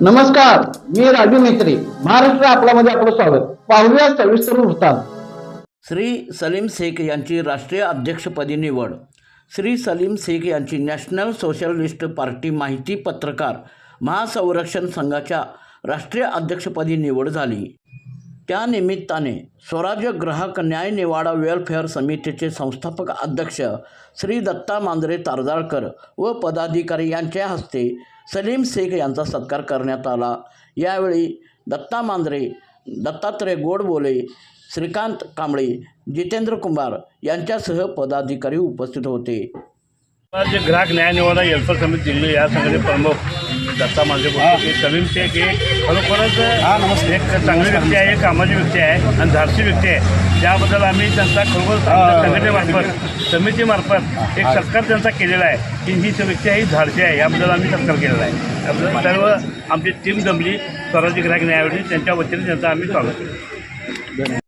नमस्कार मी राजू मेत्री महाराष्ट्र आपल्यामध्ये आपलं स्वागत. पाहूया सविस्तर वृत्तांत. श्री सलीम शेख यांची राष्ट्रीय अध्यक्षपदी निवड. श्री सलीम शेख यांची नॅशनल सोशलिस्ट पार्टी माहिती पत्रकार महासंरक्षण संघाच्या राष्ट्रीय अध्यक्षपदी निवड झाली. त्यानिमित्ताने स्वराज्य ग्राहक न्याय निवाडा वेलफेअर समितीचे संस्थापक अध्यक्ष श्री दत्ता मांजरे तारदाळकर व पदाधिकारी यांच्या हस्ते सलीम शेख यांचा सत्कार करण्यात आला. यावेळी दत्ता मांजरे दत्तात्रय गोडबोले श्रीकांत कांबळे जितेंद्र कुमार यांच्यासह पदाधिकारी उपस्थित होते. ग्राहक न्याय निवाडा वेलफेअर समिती दिल्ली या संघाचे प्रमुख दत्ता माझे बोलतो की सलीम शेख हे खरोखरच एक चांगली व्यक्ती आहे एक कामाची व्यक्ती आहे आणि धाडसी व्यक्ती आहे. त्याबद्दल आम्ही त्यांचा खरोखर संघटनेमार्फत समितीमार्फत एक सत्कार त्यांचा केलेला आहे की ही व्यक्ती आहे ही धाडसी आहे. याबद्दल आम्ही सत्कार केलेला आहे. सर्व आमची टीम जमली स्वराज्य ग्राहक न्यायावळी त्यांच्या वतीने त्यांचा आम्ही स्वागत केलं